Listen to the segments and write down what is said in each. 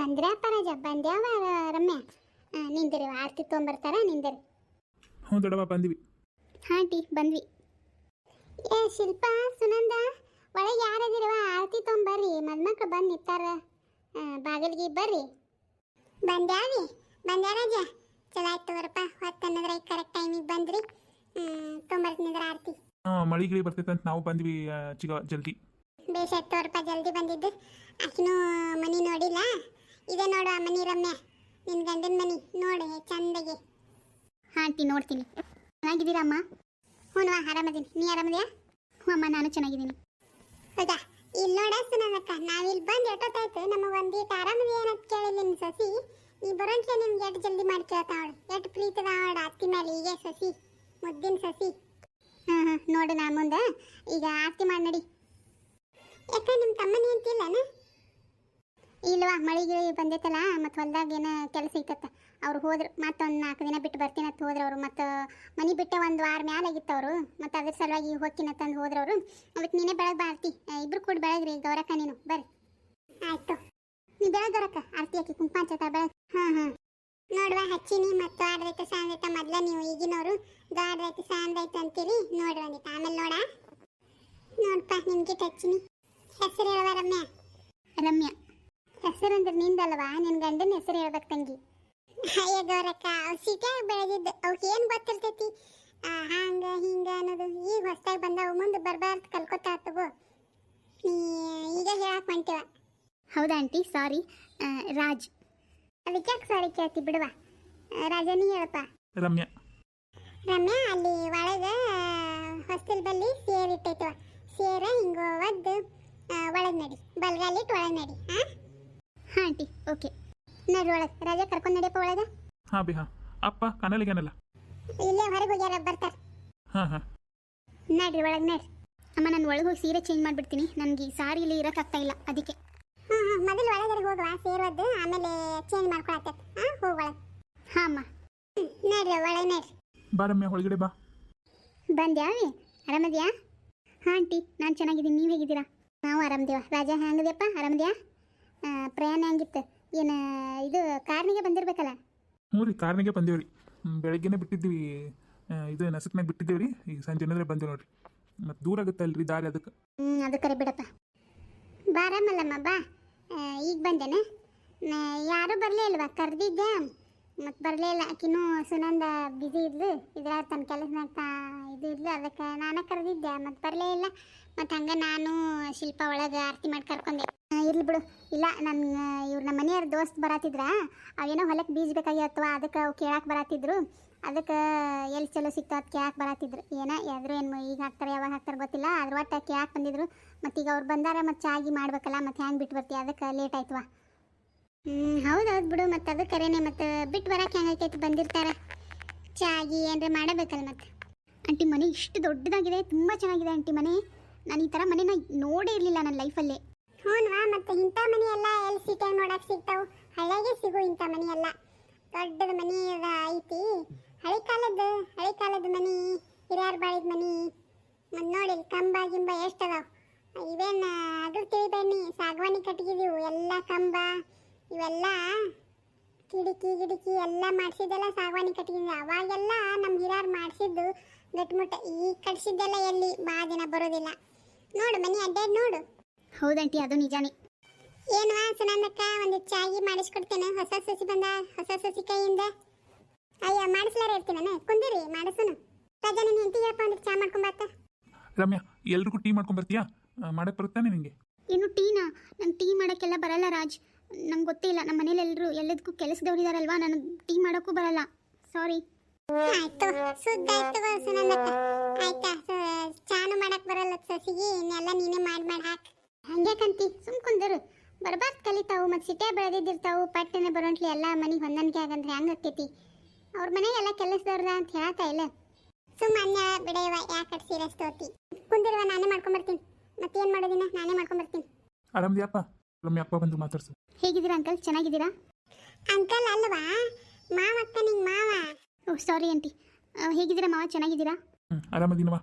ಬಂದ್ರ್ಯಾಪ ಪರಾಜ ಬಂದ್ಯಾವ ರಮ್ಯ. ನಿಂದಿರಿ ಆರತಿ ತೊಗೊಂಬರ್ತಾರ ನಿಂದಿರಿ. ಹ್ಞೂ ದೊಡ್ಡವ ಬಂದ್ವಿ. ಹಾಂ ಟಿ ಬಂದ್ವಿ. ಏ ಶಿಲ್ಪ ಸುನಂದ ಒಳಗೆ ಯಾರದಿರುವ ಆರತಿ ತೊಗೊಂಬರ್ರಿ ಮದ್ಮಕ್ಳು ಬಂದು ನಿಂತಾರ. ಬಾಗಿಲಿಗೆ ಬರ್ರಿ. ಬಂದ್ಯಾವಿ ಬಂದ್ಯಾ ರಾಜ? ಚಲೋ ಆಯ್ತು ತಗೋರಪ್ಪ ಹೊತ್ತು ಅನ್ನೋದ್ರ ಕರೆಕ್ಟ್ ಟೈಮಿಗೆ ಬಂದ್ರಿ. ತೊಗೊಂಬರ್ತಿನಿದ್ರ ಆರತಿ. ಹಾಂ ಮಳಿ ಗಿಳಿ ಬರ್ತೈತೆ ಅಂತ ನಾವು ಬಂದ್ವಿ ಚಿಗ ಜಲ್ದಿ. ಬೇಷ್ ಆಯ್ತು ತಗೋರಪ್ಪ ಜಲ್ದಿ ಬಂದಿದ್ದು. ಆಕಿನೂ ಮನೆ ನೋಡಿಲ್ಲ. ಇದೆ ನೋಡು ಆ ಮನಿ ರಮ್ಯ ನಿನ್ನ ಗಂಡನ ಮನಿ ನೋಡಿ ಚಂದಗೆ. ಆಂಟಿ ನೋಡ್ತೀನಿ. ಚೆನ್ನಾಗಿದ್ದೀರಾ ಅಮ್ಮ? ಹ್ಞೂ ಆರಾಮದೀನಿ. ನೀ ಆರಾಮದ್ಯಾ? ಹ್ಞೂ ಅಮ್ಮ ನಾನು ಚೆನ್ನಾಗಿದ್ದೀನಿ. ಹೌದಾ? ಇಲ್ಲಿ ನೋಡ ನಾವು ನಾವಿಲ್ಲಿ ಬಂದು ಎಟ್ಟೊತ್ತಾಯ್ತು ನಮಗೆ ಒಂದೀಟ್ ಆರಾಮದಿ ಏನಂತ ಕೇಳಿಲ್ಲ ನಿನ್ನ ಸಸಿ. ನೀ ಬರೋಂಟ್ಲೆ ನಿಮ್ಗೆ ಎಷ್ಟು ಜಲ್ದಿ ಮಾಡಿ ಕೇಳ್ತಾವಳು ಎಷ್ಟು ಪ್ರೀತದ ಅವಳು ಅತ್ತಿ ಮೇಲೆ ಹೀಗೆ ಸಸಿ ಮುದ್ದಿನ ಸಸಿ. ಹಾಂ ಹಾಂ ನೋಡು ನಾ ಮುಂದೆ. ಈಗ ಆರತಿ ಮಾಡಿ ನಡಿ. ಯಾಕ ನಿಮ್ಮ ತಮ್ಮನಿ ಅಂತಿಲ್ಲನ ಇಲ್ವಾ, ಮಳಿಗೆ ಬಂದೈತಲ್ಲ, ಮತ್ತು ಹೊಲ್ದಾಗ ಏನೋ ಕೆಲಸ ಐತತ್ತ ಅವ್ರು ಹೋದ್ರು ಮತ್ತೊಂದು ನಾಲ್ಕು ದಿನ ಬಿಟ್ಟು ಬರ್ತೀನಿ ಅಂತ ಹೋದ್ರು ಅವರು. ಮತ್ತು ಮನೆ ಬಿಟ್ಟೆ ಒಂದು ವಾರ ಮ್ಯಾಲ ಆಗಿತ್ತು ಅವರು. ಮತ್ತು ಅದ್ರ ಸಲುವಾಗಿ ಹೋಗ್ತೀನಿ ಅಂತಂದು ಹೋದ್ರು ಅವರು. ಅದಕ್ಕೆ ನೀನೇ ಬೆಳಗ್ಗೆ ಬಾರ್ತಿ ಇಬ್ರು ಕೂಡ ಬೆಳಗ್ರಿ, ಗೌರಕ್ಕ ನೀನು. ಬರ್ರಿ. ಆಯ್ತು. ನೀ ಬೆಳಗ್ಗೆ ಗೌರಕ್ಕ, ಆರತಿ ಹಾಕಿ ಕುಂಕುಮ ಹಚ್ಚತ ಬೆಳಗ್ಗೆ ಹಾಂ ಹಾಂ. ನೋಡುವ, ಹಚ್ಚಿನಿ ಮತ್ತು ಆಡ್ರೈತೆ ಸಾಂದ್ರೈತ ಮೊದ್ಲ ನೀವು ಈಗಿನವರು. ಗಾಡ್ರೈತೆ ಸಾಂದ್ರೈತ ಅಂತೀರಿ. ನೋಡ್ರಿ ಒಂದಿಟ್ಟು ಆಮೇಲೆ ನೋಡ. ನೋಡ್ಪ ನಿಮ್ಗೆ ಹಚ್ಚಿನಿ. ಹೆಸರು ಹೇಳುವ ರಮ್ಯಾ? ರಮ್ಯಾ. ಹೆಸರು ಅಂದ್ರೆ ನಿಂದಲ್ವಾ? ನಿನ್ನ ಗಂಡನ ಹೆಸರು ಹೇಳ್ಬೇಕು ತಂಗಿ. ಅಯ್ಯ ಗೌರಕ್ಕ ಅವ್ ಸಿಟಿಯಾಗ ಬೆಳೆದಿದ್ದು. ಅವಕ್ಕೆ ಏನು ಗೊತ್ತಿರ್ತೈತಿ? ಆ, ಹಂಗ ಹಿಂಗ ಅನ್ನೋದು. ಈಗ ಹೊಸ್ದಾಗಿ ಬಂದವು. ಮುಂದೆ ಬರ್ಬಾರ್ದು ಕಲ್ಕೊತಾ ತಗೋ. ನೀ ಈಗ ಹೇಳಕ್ ಹೊಂಟಿವ. ಹೌದಾ ಆಂಟಿ? ಸಾರಿ. ರಾಜ್. ಅದಕ್ಕೆ ಸಾರಿ ಕೇಳ್ತಿ ಬಿಡುವ? ರಾಜನಿ ಹೇಳಪ್ಪ. ರಮ್ಯಾ. ರಮ್ಯಾ ಅಲ್ಲಿ ಒಳಗೆ ಹೊಸ್ತಿಲ್ ಬಲ್ಲಿ ಸೇರ್ ಇಟ್ಟೈತವ ಸೇರ ಹಿಂಗ ಒದ್ದು ಒಳಗೆ ನಡಿ. ಬಲ್ಗಾಲಿಟ್ಟು ಒಳಗೆ ನಡಿ. ಹಾಂ ಹಾಂ ಆಂಟಿ ಓಕೆ. ನಡಿ ಒಳಗೆ ರಾಜ ಕರ್ಕೊಂಡು ನಡೆಯಪ್ಪ ಒಳಗೆ. ಹಾಂ ಬಿ ಹಾಂ ಅಪ್ಪ ಕನಲಿಗೇನಲ್ಲ ಇಲ್ಲೇ ಹೊರಗೆ ಹೋಗ್ಯಾರ ಬರ್ತಾರೆ. ಹಾಂ ಹಾಂ. ನಡ್ರಿ ಒಳಗೆ ನಡ್ರಿ ಅಮ್ಮ ನಾನು ಒಳಗೆ ಹೋಗಿ ಸೀರೆ ಚೇಂಜ್ ಮಾಡಿಬಿಡ್ತೀನಿ. ನನಗೆ ಈ ಸಾರಿಲಿ ಇರೋಕ್ಕಾಗ್ತಾ ಇಲ್ಲ ಅದಕ್ಕೆ. ಹಾಂ ಹಾಂ ಮೊದಲು ಒಳಗಡೆ ಹೋಗುವ ಸೇರೋದು ಆಮೇಲೆ ಚೇಂಜ್ ಮಾಡ್ಕೊಳತ್ತೆ. ಹಾಂ ಹೋಗಿ ಒಳಗೆ. ಹಾಂ ಅಮ್ಮ. ನಡ್ರಿ ಒಳಗೆ ನಡ್ರಿ ಬಾರಮ್ಮ ಒಳಗಡೆ ಬಾ. ಬಂದ್ಯಾವಿ ಆರಾಮದ್ಯಾ? ಹಾಂ ಆಂಟಿ ನಾನು ಚೆನ್ನಾಗಿದ್ದೀನಿ ನೀವು ಹೇಗಿದ್ದೀರಾ? ನಾವು ಆರಾಮದೇವ. ರಾಜ ಹೆಂಗದ್ಯಪ್ಪ ಆರಾಮದ್ಯಾ? ಪ್ರಯಾಣ ಆಗಿತ್ತು ಏನು ಇದು ಕಾರ್ನಿಗೆ ಬಂದಿರ್ಬೇಕಲ್ಲ? ಹ್ಞೂ ರೀ ಕಾರ್ನಿಗೆ ಬಂದೇವು ರೀ ಬೆಳಗ್ಗೆನೇ ಬಿಟ್ಟಿದ್ದೀವಿ ಆ, ಇದು ನಸಕ್ನಾಗ ಬಿಟ್ಟಿದ್ದೀವಿ ರೀ ಈಗ ಸಂಜೆ ಏನಾದ್ರೆ ಬಂದೇವು ನೋಡ್ರಿ. ಮತ್ತು ದೂರ ಆಗುತ್ತಲ್ರಿ ದಾರಿ ಅದಕ್ಕೆ. ಹ್ಞೂ ಅದು ಕರೆ ಬಿಡಪ್ಪ. ಬಾರಾಮಲ್ಲಮ್ಮ ಬಾ. ಈಗ ಬಂದೇನೆ? ಯಾರು ಬರಲೇ ಇಲ್ವಾ? ಕರೆದಿದ್ದೆ ಮತ್ತು ಬರಲೇ ಇಲ್ಲ. ಆಕಿನೂ ಸುನಂದ ಬ್ಯುಸಿ ಇದ್ಲು. ಇದ್ರ ತನ್ನ ಕೆಲಸನಾಗ ತಾ ಇದು ಇದ್ಲು. ಅದಕ್ಕೆ ನಾನೇ ಕರೆದಿದ್ದೆ. ಮತ್ತು ಬರಲೇ ಇಲ್ಲ. ಮತ್ತು ಹಂಗೆ ನಾನು ಶಿಲ್ಪ ಒಳಗೆ ಆರತಿ ಮಾಡಿ ಕರ್ಕೊಂಡೆ. ಇರ್ಲಿ ಬಿಡು. ಇಲ್ಲ ನನ್ನ ಇವ್ರು ನಮ್ಮ ಮನೆಯವ್ರ ದೋಸ್ತ್ ಬರತ್ತಿದ್ರ ಅವೇನೋ ಹೊಲಕ್ಕೆ ಬೀಜ ಅಥವಾ ಅದಕ್ಕೆ ಅವು ಕೇಳಕ್ಕೆ ಬರತ್ತಿದ್ರು ಅದಕ್ಕೆ ಎಲ್ಲಿ ಚಲೋ ಸಿಕ್ತ ಅದು ಕೇಳಕ್ಕೆ ಬರತ್ತಿದ್ರು ಏನ ಯಾವ್ದು ಏನು ಈಗ ಹಾಕ್ತಾರೆ, ಯಾವಾಗ ಹಾಕ್ತಾರೆ ಗೊತ್ತಿಲ್ಲ ಅದ್ರ ಒಟ್ಟು ಕೇಳಕ್ಕೆ ಬಂದಿದ್ರು. ಮತ್ತೀಗ ಅವ್ರು ಬಂದಾರ, ಮತ್ತು ಚಾಗಿ ಮಾಡ್ಬೇಕಲ್ಲ, ಮತ್ತು ಹೆಂಗೆ ಬಿಟ್ಟು ಬರ್ತೀವಿ ಅದಕ್ಕೆ ಲೇಟ್ ಆಯ್ತವ ಹ್ಞೂ ಹೌದು ಹೌದು ಬಿಡು, ಮತ್ತು ಅದು ಕರೆನೇ, ಮತ್ತು ಬಿಟ್ಟು ಬರಕ್ಕೆ ಆಯ್ತೈತೆ ಬಂದಿರ್ತಾರೆ. ಚಾಗಿ ಏನಾರ ಮಾಡಬೇಕಲ್ಲ ಮತ್ತು. ಆಂಟಿ ಮನೆ ಇಷ್ಟು ದೊಡ್ಡದಾಗಿದೆ, ತುಂಬ ಚೆನ್ನಾಗಿದೆ ಆಂಟಿ ಮನೆ. ನಾನು ಈ ಥರ ಮನೆನ ನೋಡೇ ಇರಲಿಲ್ಲ ನನ್ನ ಲೈಫಲ್ಲೇ. ಹ್ಞೂ ಮತ್ತೆ ಇಂಥ ಮನಿ ಎಲ್ಲ ಎಲ್ಲಿ ಸಿಟಿಯಾಗ ನೋಡಕ್ಕೆ ಸಿಗ್ತಾವು? ಹಳೆಗೆ ಸಿಗು ಇಂಥ ಮನಿ ಎಲ್ಲ ದೊಡ್ಡದ ಮನಿ ಐತಿ. ಹಳೆ ಕಾಲದ ಹಳೆ ಕಾಲದ ಮನೆ, ಹಿರಿಯರ್ ಬಾಳಿದ ಮನೆ. ಮತ್ತು ನೋಡಿ ಕಂಬ ಗಿಂಬ ಎಷ್ಟು ಅದಾವ. ಇವೇನು, ಅದು ತಿಳಿಬೇಡಿ ಸಾಗವಾನಿ ಕಟ್ಗಿದೀವು ಎಲ್ಲ ಕಂಬ, ಇವೆಲ್ಲ ಕಿಡಿಕಿ ಗಿಡಿಕಿ ಎಲ್ಲ ಮಾಡಿಸಿದ್ದೆಲ್ಲ ಸಾಗವಾನಿ ಕಟ್ಗಿದ್ವಿ ಅವಾಗೆಲ್ಲ ನಮ್ಮ ಹಿರಿಯರ್ ಮಾಡಿಸಿದ್ದು ಗಟ್ಮುಟ್ಟ. ಈ ಕಟ್ಸಿದ್ದೆಲ್ಲ ಎಲ್ಲಿ? ಭಾಳ ದಿನ ಬರೋದಿಲ್ಲ. ನೋಡು ಮನೆ ಅಡ್ಡಾಡಿ ನೋಡು. ಹೌದಂಟಿ ಅದು ನಿಜಾನೇ. ಏನು ಸುನಂದಕ್ಕ ಒಂದು ಚಾಯಿ ಮಾಡಿಸ್ಕೊಡ್ತೇನೆ. ಹೊಸ ಸಸಿ ಬಂದ ಹೊಸ ಸಸಿ ಕೈಯಿಂದ. ಅಯ್ಯ ಮಾಡಿಸ್ಲಾರ ಇರ್ತೀನ ಕುಂದಿರಿ ಮಾಡಿಸೋನು. ರಾಜಾ ನಿನ್ನ ಅಂದ್ರೆ ಹೇಳಪ್ಪ ಒಂದು ಚಾ ಮಾಡ್ಕೊಂಬತ್ತ ರಮ್ಯಾ ಎಲ್ರಿಗೂ ಟೀ ಮಾಡ್ಕೊಂಬರ್ತೀಯಾ? ಮಾಡಕ್ಕೆ ಬರುತ್ತಾನೆ ನಿಂಗೆ? ಇನ್ನು ಟೀನಾ? ನಂಗೆ ಟೀ ಮಾಡೋಕ್ಕೆಲ್ಲ ಬರಲ್ಲ ರಾಜ್. ನಂಗೆ ಗೊತ್ತೇ ಇಲ್ಲ ನಮ್ಮ ಮನೇಲಿ ಎಲ್ಲರೂ ಎಲ್ಲದಕ್ಕೂ ಕೆಲಸದವ್ರಿದಾರಲ್ವಾ ನನಗೆ ಟೀ ಮಾಡೋಕ್ಕೂ ಬರಲ್ಲ. ಸಾರಿ. ಆಯ್ತು ಸುದ್ದ ಆಯ್ತು ಸುನಂದಕ್ಕ. ಆಯ್ತಾ ಚಾನು ಮಾಡಕ್ ಬರಲ್ಲ ಸಸಿಗೆ ಇನ್ನೆಲ್ಲ ನೀನೇ ಮಾಡಿ ಮಾಡಿ ಹಾಕ್. ಹಂಗ್ಯಾಕಂತಿ ಸುಮ್ ಕುಂದರು. ಬರ್ಬಾರ್ದು ಕಲಿತಾವು ಮತ್ತು ಸಿಟೇ ಬೆಳೆದಿದ್ದಿರ್ತಾವು ಪಟ್ಟನೆ ಬರೋಂಟ್ಲಿ ಎಲ್ಲ ಮನೆಗೆ ಹೊಂದಾಣಿಕೆ ಆಗಂದ್ರೆ ಹೆಂಗೆ ಆಕೈತಿ ಅವ್ರ ಮನೆಗೆಲ್ಲ ಕೆಲಸದವ್ರದ ಅಂತ ಹೇಳ್ತಾ ಇಲ್ಲ. ಸುಮ್ಮನೆ ಬಿಡೆಯವ ಯಾಕೆ ಸೀರಿಯಸ್ ತೋತಿ ಕುಂದಿರುವ ನಾನೇ ಮಾಡ್ಕೊಂಬರ್ತೀನಿ. ಮತ್ತೇನು ಮಾಡೋದಿನ? ನಾನೇ ಮಾಡ್ಕೊಂಬರ್ತೀನಿ. ಆರಾಮದಿಯಪ್ಪ? ಒಮ್ಮೆ ಅಪ್ಪ ಬಂದು ಮಾತಾಡ್ಸು. ಹೇಗಿದ್ದೀರಾ ಅಂಕಲ್? ಚೆನ್ನಾಗಿದ್ದೀರಾ? ಅಂಕಲ್ ಅಲ್ವಾ? ಮಾವ ಅಕ್ಕ ನಿಂಗೆ ಮಾವ? ಓ ಸಾರಿ ಆಂಟಿ ಹೇಗಿದ್ದೀರಾ ಮಾವ? ಚೆನ್ನಾಗಿದ್ದೀರಾ? ಹ್ಞೂ ಆರಾಮದೀನವ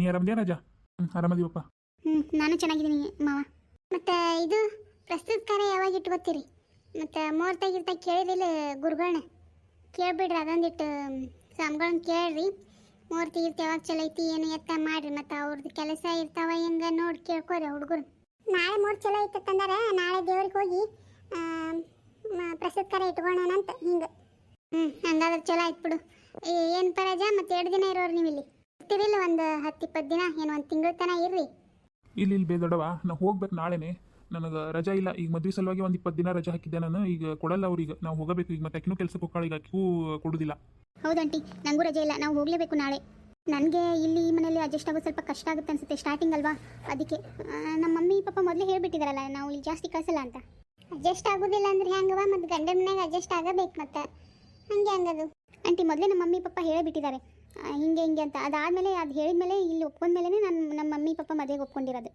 ನೀ ಆರಾಮದಿಯಾ ರಾಜಾ? ಹ್ಞೂ ಆರಾಮದೀವಪ್ಪ. ಹ್ಞೂ ನಾನು ಚೆನ್ನಾಗಿದ್ದೀನಿ ಮಾವ. ಮತ್ತು ಇದು ಪ್ರಸ್ತುತ ಕಾರ್ಯ ಯಾವಾಗ ಇಟ್ಕೋತೀರಿ? ಮತ್ತು ಮುಹೂರ್ತ ಗಿರ್ತ ಕೇಳಿದಿಲ್ಲ ಗುರುಗಳನ್ನ ಕೇಳ್ಬಿಡ್ರಿ, ಅದೊಂದಿಟ್ಟು ಸ್ವಾಮಿಗಳನ್ನ ಕೇಳ್ರಿ. ಮುಹೂರ್ತ ಗಿರ್ತ ಯಾವಾಗ ಚಲೋ ಐತಿ, ಏನು ಎತ್ತ ಮಾಡ್ರಿ, ಮತ್ತು ಅವ್ರದ್ದು ಕೆಲಸ ಇರ್ತಾವ ಹೆಂಗೆ ನೋಡಿ ಕೇಳ್ಕೊರಿ ಹುಡುಗರು ನಾಳೆ ಮೂರು ಚಲೋ ಐತಂದಾರ ನಾಳೆ ದೇವ್ರಿಗೆ ಹೋಗಿ ಪ್ರಸ್ತುತ ಕಾರ್ಯ ಪ್ರಸಾದ ಅಂತ, ಹಿಂಗೆ. ಹ್ಞೂ ಹಂಗಾದ್ರೆ ಚಲೋ ಆಯ್ತು ಬಿಡು. ಏನು ಪರಾಜ, ಮತ್ತೆ ಎರಡು ದಿನ ಇರೋರು ನೀವು ಇಲ್ಲಿ ಇರ್ತಿರಿಲ್ಲ ಒಂದು ಹತ್ತು ಇಪ್ಪತ್ತು ದಿನ, ಏನು ಒಂದು ತಿಂಗಳ ತನಕ ಇರ್ರಿ. ಇಲ್ಲಿ ಇಲ್ಲಿ ಬೇ ದೊಡ್ಡವ ನಾ ಹೋಗ್ಬೇಕು ನಾಳೆನೆ. ನನಗೆ ರಜಾ ಇಲ್ಲ. ಈಗ ಮದುವೆ ಸಲುವಾಗಿ ಒಂದು ಇಪ್ಪತ್ತು ದಿನ ರಜಾ ಹಾಕಿದ್ದೆ ನಾನು. ಈಗ ಕೊಡಲ್ಲ ಅವ್ರಿಗೆ ನಾವು ಹೋಗಬೇಕು. ಈಗ ಮತ್ತೆ ಅಕ್ಕಿನೂ ಕೆಲಸಕ್ಕೆ ಹೋಗ್ತಾಳೆ. ಈಗ ಅಕ್ಕಿಗೂ ಕೊಡೋದಿಲ್ಲ. ಹೌದಂಟಿ ನನಗೂ ರಜೆ ಇಲ್ಲ. ನಾವು ಹೋಗಲೇಬೇಕು ನಾಳೆ. ನನಗೆ ಇಲ್ಲಿ ಈ ಮನೆಯಲ್ಲಿ ಅಡ್ಜಸ್ಟ್ ಆಗೋದು ಸ್ವಲ್ಪ ಕಷ್ಟ ಆಗುತ್ತೆ ಅನ್ಸುತ್ತೆ. ಸ್ಟಾರ್ಟಿಂಗ್ ಅಲ್ವಾ? ಅದಕ್ಕೆ ನಮ್ಮ ಮಮ್ಮಿ, ಪಾಪ ಮೊದಲೇ ಹೇಳ್ಬಿಟ್ಟಿದಾರಲ್ಲ, ನಾವು ಇಲ್ಲಿ ಜಾಸ್ತಿ ಕಳಿಸಲ್ಲ ಅಂತ. ಅಡ್ಜಸ್ಟ್ ಆಗೋದಿಲ್ಲ ಅಂದ್ರೆ ಹೆಂಗವ ಮತ್ತು ಗಂಡನ ಮನೆಗೆ ಅಡ್ಜಸ್ಟ್ ಆಗಬೇಕು ಮತ್ತೆ. ಹಂಗೆ ಹಂಗದು. ಆಂಟಿ, ಮೊದಲೇ ನಮ್ಮ ಮಮ್ಮಿ ಪಪ್ಪ ಹೇಳಿಬಿಟ್ಟಿದ್ದಾರೆ ಹಿಂಗೆ ಹಿಂಗೆ ಅಂತ. ಅದಾದಮೇಲೆ ಅದು ಹೇಳಿದ್ಮೇಲೆ ಇಲ್ಲಿ ಒಪ್ಕೊಂಡ್ಮೇಲೆ ನಾನು ನಮ್ಮ ಮಮ್ಮಿ ಪಪ್ಪ ಮದುವೆಗೆ ಒಪ್ಕೊಂಡಿರೋದು.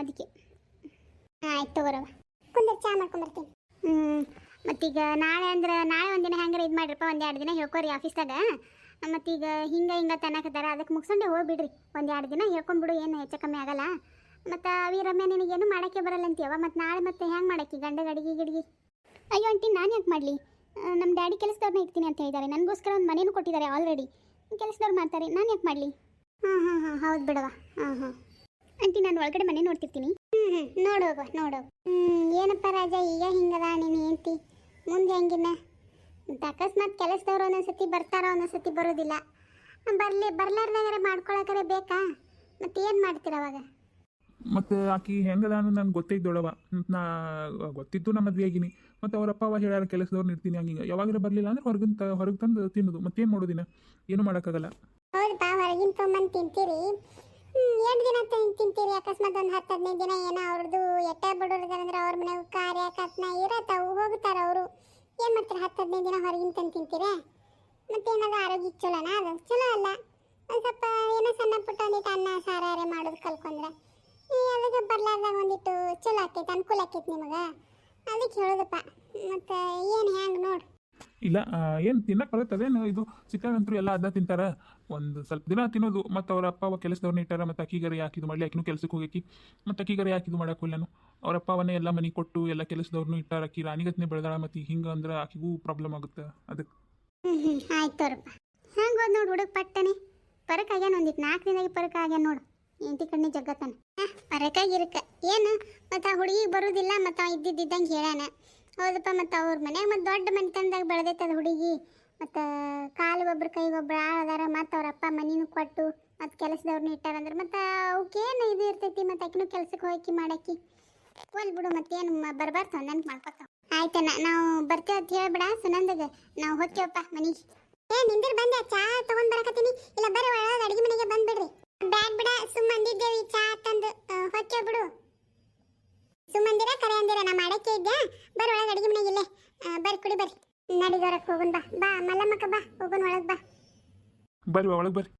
ಅದಕ್ಕೆ. ಆಯ್ತು ತಗೋರವ ಕುಂದ್ರ ಚಾ ಮಾಡ್ಕೊಂಬರ್ತೀನಿ. ಹ್ಞೂ ಮತ್ತೀಗ ನಾಳೆ ಅಂದ್ರೆ ನಾಳೆ ಒಂದಿನ ಹೆಂಗಾರ ಇದು ಮಾಡಿರಪ್ಪ ಒಂದು ಎರಡು ದಿನ ಹೇಳ್ಕೊರಿ ಆಫೀಸ್ದಾಗ. ಮತ್ತೀಗ ಹಿಂಗೆ ಹಿಂಗೆ ತನ್ನಕತ್ತಾರ ಅದಕ್ಕೆ ಮುಗಿಸ್ಕೊಂಡೆ ಹೋಗ್ಬಿಡ್ರಿ. ಒಂದು ಎರಡು ದಿನ ಹೇಳ್ಕೊಂಬಿಡು ಏನು ಹೆಚ್ಚು ಕಮ್ಮಿ ಆಗಲ್ಲ. ಮತ್ತು ವೀರಮ್ಯ ನಿನಗೇನು ಮಾಡೋಕ್ಕೆ ಬರಲ್ಲ ಅಂತೀಯವ ಮತ್ತು ನಾಳೆ ಮತ್ತೆ ಹೆಂಗೆ ಮಾಡಕ್ಕೆ ಗಂಡ ಅಡಿಗೆ ಗಿಡಿಗೆ? ಅಯ್ಯೋ ಆಂಟಿ ನಾನು ಯಾಕೆ ಮಾಡಲಿ? ನಮ್ಮ ಡ್ಯಾಡಿ ಕೆಲಸದವ್ರನ್ನ ಇರ್ತೀನಿ ಅಂತ ಹೇಳಿದ್ದಾರೆ ನನಗೋಸ್ಕರ ಒಂದು ಮನೇನು ಕೊಟ್ಟಿದ್ದಾರೆ ಆಲ್ರೆಡಿ ಕೆಲಸದವ್ರು ಮಾಡ್ತಾರೆ. ನಾನು ಯಾಕೆ ಮಾಡಲಿ? ಹಾಂ ಹಾಂ ಹಾಂ ಹೌದು ಬಿಡವ ಹಾಂ ಹಾಂ. ಆಂಟಿ ನಾನು ಒಳಗಡೆ ಮನೆ ನೋಡ್ತಿರ್ತೀನಿ. ಹ್ಞೂ ಹ್ಞೂ ನೋಡೋಗ ನೋಡೋಗ ಹ್ಞೂ ಏನಪ್ಪ ರಾಜ ಈಗ ಹಿಂಗದ ನೀನು ಹೇಳ್ತಿ ಮುಂದೆ ಹೆಂಗಿನ? ಮತ್ತು ಅಕಸ್ಮಾತ್ ಕೆಲಸದವ್ರು ಒಂದೊಂದ್ಸತಿ ಬರ್ತಾರೋ ಒಂದೊಂದ್ಸತಿ ಬರೋದಿಲ್ಲ. ಬರಲಿ ಬರ್ಲಾರ್ದಾಗಾರೆ ಮಾಡ್ಕೊಳಕರೆ ಬೇಕಾ? ಮತ್ತೆ ಏನು ಮಾಡ್ತೀರ ಅವಾಗ? ಮತ್ತೆ ಆಕಿ ಹೆಂಗದ ಅನ್ನೋದು ನನಗೆ ಗೊತ್ತೇ ದೊಡವ ನಾ ಗೊತ್ತಿದ್ದು ನಮ್ಮ ಮದ್ವೆ ಆಗಿನಿ. ಮತ್ತು ಅವ್ರ ಅಪ್ಪ ಅವ ಹೇಳ್ಯಾರ, ಕೆಲಸದವ್ರು ಇರ್ತೀನಿ ಹಂಗೆ ಯಾವಾಗಲೂ ಬರಲಿಲ್ಲ ಅಂದ್ರೆ ಹೊರಗಿನ ತ, ಹೊರಗೆ ತಂದು ತಿನ್ನೋದು. ಮತ್ತೇನು ಮಾಡೋದಿನ? ಏನು ಮಾಡೋಕ್ಕಾಗಲ್ಲ. ಹೌದಪ್ಪ ಹೊರಗಿನ ತೊಗೊಂಬಂದು ತಿಂತೀರಿ. ಎರಡು ದಿನ ತಿಂತೀರಿ? ಅಕಸ್ಮಾತ್ ಒಂದು ಹತ್ತು ಹದಿನೈದು ದಿನ ಏನೋ ಅವ್ರದ್ದು ಎಟ್ಟ ಬಡವ್ರದಂದ್ರೆ ಅವ್ರ ಮನೆಗೆ ಕಾರ್ಯ ಕತ್ನ ಇರತ್ತವು ಹೋಗ್ತಾರ ಅವರು. ಏನು ಮಾಡ್ತಾರೆ? ಹತ್ತು ಹದಿನೈದು ದಿನ ಹೊರಗಿನ ತಂದು ತಿಂತೀರಾ? ಮತ್ತೇನಾದ್ರು ಆರೋಗ್ಯ ಚಲೋನ ಅದು? ಚಲೋ ಅಲ್ಲ. ಒಂದು ಸ್ವಲ್ಪ ಏನೋ ಸಣ್ಣ ಪುಟ್ಟ ಒಂದಿಟ್ಟು ಅನ್ನ ಸಾರಾರೆ ಮಾಡೋದು ಕಲ್ಕೊಂಡ್ರೆ. ಅದಕ್ಕೆ ಬರ್ಲಾರ್ದಾಗ ಒಂದಿಟ್ಟು ಚಲೋ ಆಕೈತೆ ಅನುಕೂಲ ಆಕೈತೆ ನಿಮಗೆ? ಅದಕ್ಕೆ ಹೇಳೋದಪ್ಪ. ಮತ್ತೆ ಏನು ಹೆಂಗೆ ನೋಡು. ಇಲ್ಲ ಏನು ತಿನ್ನಕ್ಕೆ ಬರುತ್ತದೇನು ಇದು ಸಿಕ್ಕಾಗಂತೂ ಎಲ್ಲ ಅದ ತಿಂತಾರೆ? ಒಂದು ಸ್ವಲ್ಪ ದಿನ ತಿನ್ನೋದು. ಮತ್ತು ಅವ್ರ ಅಪ್ಪ ಅವ ಕೆಲಸದವ್ರನ್ನ ಇಟ್ಟಾರ ಮತ್ತು ಅಕ್ಕಿಗರಿ ಇದು ಮಾಡಲಿ. ಆಕಿನೂ ಕೆಲಸಕ್ಕೆ ಹೋಗಕ್ಕೆ ಮತ್ತು ಅಕ್ಕಿಗರಿ ಗರಿ ಮಾಡಕ್ಕಿಲ್ಲ ನಾನು ಅವ್ರ ಅಪ್ಪ ಅವನ್ನೇ ಎಲ್ಲ ಮನೆ ಕೊಟ್ಟು ಎಲ್ಲ ಕೆಲಸದವ್ರನ್ನೂ ಇಟ್ಟಾರ. ಅಕ್ಕಿ ರಾಣಿಗತ್ನೆ ಬೆಳೆದಾಳ ಮತ್ತು ಹಿಂಗೆ ಅಂದ್ರೆ ಆಕಿಗೂ ಪ್ರಾಬ್ಲಮ್ ಆಗುತ್ತೆ ಅದಕ್ಕೆ ಆಯ್ತು ಹೆಂಗ್ ಹೆಂಗೆ ಹೋದ್ ನೋಡು ಹುಡುಗ ಪಟ್ಟನೆ. ಪರಕ್ ಆಗ್ಯಾನ ಒಂದಿಟ್ಟು ನಾಲ್ಕು ದಿನದಾಗಿ ಪರಕ್ ಆಗ್ಯಾನ ನೋಡು. ಎಂಟಿ ಕಣ್ಣಿ ಜಗ್ಗತ್ತಾನ. ಪರಕಾಗಿರಕ್ಕ. ಏನು? ಮತ್ತು ಆ ಹುಡುಗಿಗೆ ಬರೋದಿಲ್ಲ, ಮತ್ತು ಇದ್ದಿದ್ದಂಗೆ ಹೇಳ್ಯಾನ. ಹೌದಪ್ಪ, ಮತ್ತು ಅವ್ರ ಮನ್ಯಾಗ ಮತ್ತು ದೊಡ್ಡ ಮನೆತನದಾಗ ಅದು ಹುಡುಗಿ. ಮತ್ತು ಕಾಲು ಒಬ್ರು ಕೈಗೆ ಒಬ್ರು ಆಳ್ ಅದಾರ, ಮತ್ತು ಅವ್ರ ಅಪ್ಪ ಮನಿನೂ ಕೊಟ್ಟು, ಮತ್ತು ಕೆಲಸದವ್ರನ್ನ ಇಟ್ಟಾರಂದ್ರೆ ಮತ್ತು ಅವಕ್ಕೇನು ಇದು ಇರ್ತೈತಿ, ಮತ್ತು ಆಕಿನೂ ಕೆಲ್ಸಕ್ಕೆ ಹೋಗಿ ಮಾಡಾಕಿ. ಒಲ್ ಬಿಡು ಮತ್ತೇನು ಬರ್ಬಾರ್ದು ಹೊಂದಾಣಿಕೆ ಮಾಡ್ಕೊತಾವ. ಆಯ್ತಣ್ಣ ನಾವು ಬರ್ತೇವೆ ಅಂತ ಹೇಳ್ಬಿಡ, ಸುನಂದಗ. ನಾವು ಹೋಗ್ತೇವಪ್ಪ ಮನೆಗೆ. ಏ, ನಿಂದಿರ್ ಬಂದೆ, ಚಾ ತಗೊಂಡ್ ಬರಕತ್ತೀನಿ. ಇಲ್ಲ ಬರೀ ಒಳಗೆ ಅಡಿಗೆ ಮನೆಗೆ ಬಂದ್ಬಿಡ್ರಿ ಬ್ಯಾಗ್ ಬಿಡ ಸುಮ್ಮ ಅಂದಿದ್ದೇವಿ ಚಾ ತಂದು ಹೋಗ್ತೇವೆ ಬಿಡು ಸುಮ್ಮಂದಿರ ಕರೆ ಅಂದಿರ ನಾ ಮಾಡಕ್ಕೆ ಇದ್ದೆ ಬರೀ ಒಳಗೆ ಅಡಿಗೆ ಮನೆಗೆ ಇಲ್ಲೇ ಆ, ಬರ್ರಿ ಕುಡಿ ಬರ್ರಿ ನಡಿದವ್ರಕ್ಕೆ ಹೋಗೋಣ ಬಾ ಬಾ ಮಲ್ಲಮ್ಮಕ್ಕ ಬಾ ಹೋಗೋಣ ಒಳಗೆ ಬಾ ಬರ್ರಿ ಒಳಗೆ ಬರ್ರಿ